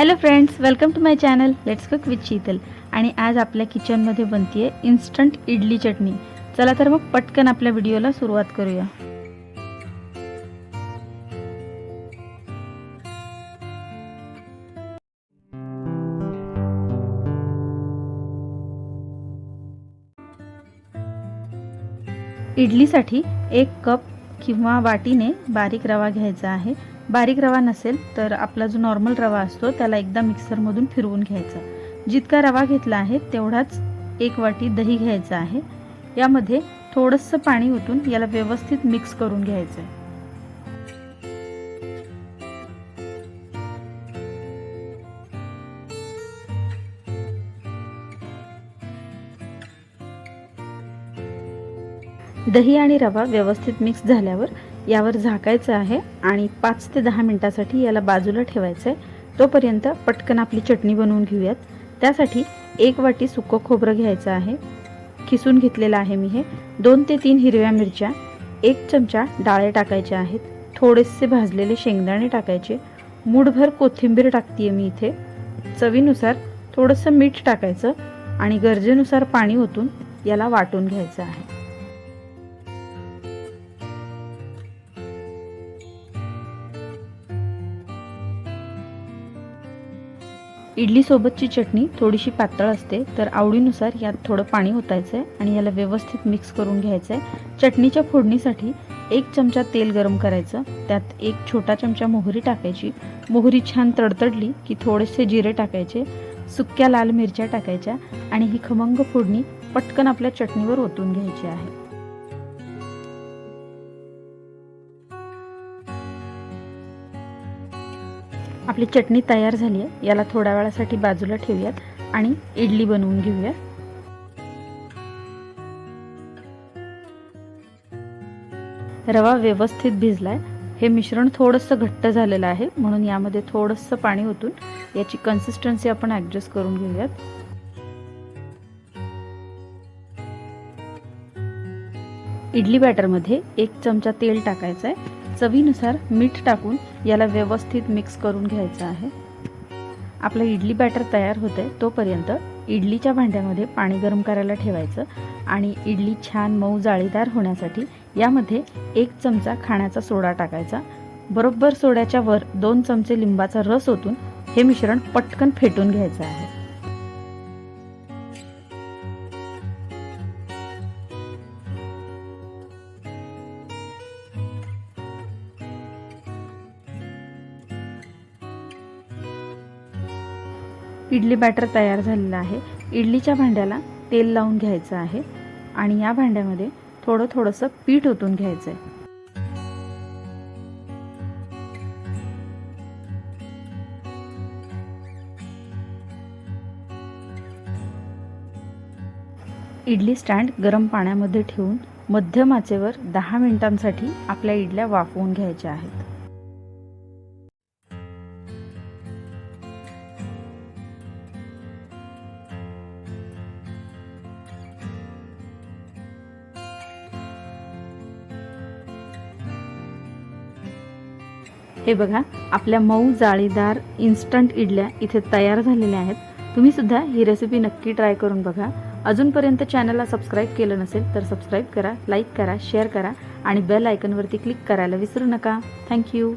Hello friends welcome to my channel let's cook with Sheetal आणि आज आपल्या किचनमध्ये बनतीये इन्स्टंट इडली चटणी. चला तर मग पटकन आपल्या व्हिडिओला सुरुवात करूया. इडलीसाठी एक कप किंवा वाटीने बारीक रवा घ्यायचा आहे. बारीक रवा नसेल तर आपला जो नॉर्मल रवा असतो त्याला एकदा मिक्सरमधून फिरवून घ्यायचा. जितका रवा घेतला आहे तेवढाच एक वाटी दही घ्यायचं आहे. यामध्ये थोडंसं पाणी ओतून याला व्यवस्थित मिक्स करून घ्यायचं आहे दही आणि रवा व्यवस्थित मिक्स झाल्यावर यावर झाकायचं आहे आणि पाच ते दहा मिनटासाठी याला बाजूला ठेवायचं आहे तोपर्यंत पटकन आपली चटणी बनवून घेऊयात. त्यासाठी एक वाटी सुकं खोबरं घ्यायचं आहे. खिसून घेतलेलं आहे मी हे. दोन ते तीन हिरव्या मिरच्या एक चमचा डाळे टाकायचे आहेत. थोडेसे भाजलेले शेंगदाणे टाकायचे. मूठभर कोथिंबीर टाकते मी इथे. चवीनुसार थोडंसं मीठ टाकायचं आणि गरजेनुसार पाणी ओतून याला वाटून घ्यायचं आहे. इडलीसोबतची चटणी थोडीशी पातळ असते तर आवडीनुसार यात थोडं पाणी ओतायचं आहे आणि याला व्यवस्थित मिक्स करून घ्यायचं आहे. चटणीच्या फोडणीसाठी एक चमचा तेल गरम करायचं त्यात एक छोटा चमचा मोहरी टाकायची. मोहरी छान तडतडली की थोडेसे जिरे टाकायचे सुक्या लाल मिरच्या टाकायच्या आणि ही खमंग फोडणी पटकन आपल्या चटणीवर ओतून घ्यायची आहे. आपली चटणी तयार झाली आहे. याला थोड्या वेळासाठी बाजूला ठेवूयात आणि इडली बनवून घेऊया रवा व्यवस्थित भिजलाय. हे मिश्रण थोडंसं घट्ट झालेलं आहे म्हणून यामध्ये थोडंसं पाणी ओतून याची कन्सिस्टन्सी आपण ॲडजस्ट करून घेऊयात. इडली बॅटरमध्ये एक चमचा तेल टाकायचं आहे चवीनुसार मीठ टाकून याला व्यवस्थित मिक्स करून घ्यायचं आहे. आपलं इडली बॅटर तयार होतं आहे तोपर्यंत इडलीच्या भांड्यामध्ये पाणी गरम करायला ठेवायचं आणि इडली छान मऊ जाळीदार होण्यासाठी यामध्ये एक चमचा खाण्याचा सोडा टाकायचा. बरोबर सोड्याच्या वर दोन चमचे लिंबाचा रस ओतून हे मिश्रण पटकन फेटून घ्यायचं आहे. इडली बॅटर तयार झालेलं आहे. इडलीच्या भांड्याला तेल लावून घ्यायचं आहे आणि या भांड्यामध्ये थोडं थोडंसं पीठ ओतून घ्यायचं आहे इडली स्टँड गरम पाण्यामध्ये ठेवून मध्यम आचेवर दहा मिनिटांसाठी आपल्या इडल्या वाफवून घ्यायच्या आहेत. हे बघा आपल्या मऊ जाळीदार इन्स्टंट इडल्या इथे तयार झालेल्या आहेत. तुम्ही सुद्धा ही रेसिपी नक्की ट्राय करून बघा. अजूनपर्यंत चॅनलला सबस्क्राईब केलं नसेल तर सबस्क्राईब करा लाईक करा शेअर करा आणि बेल आयकनवरती क्लिक करायला विसरू नका. थँक्यू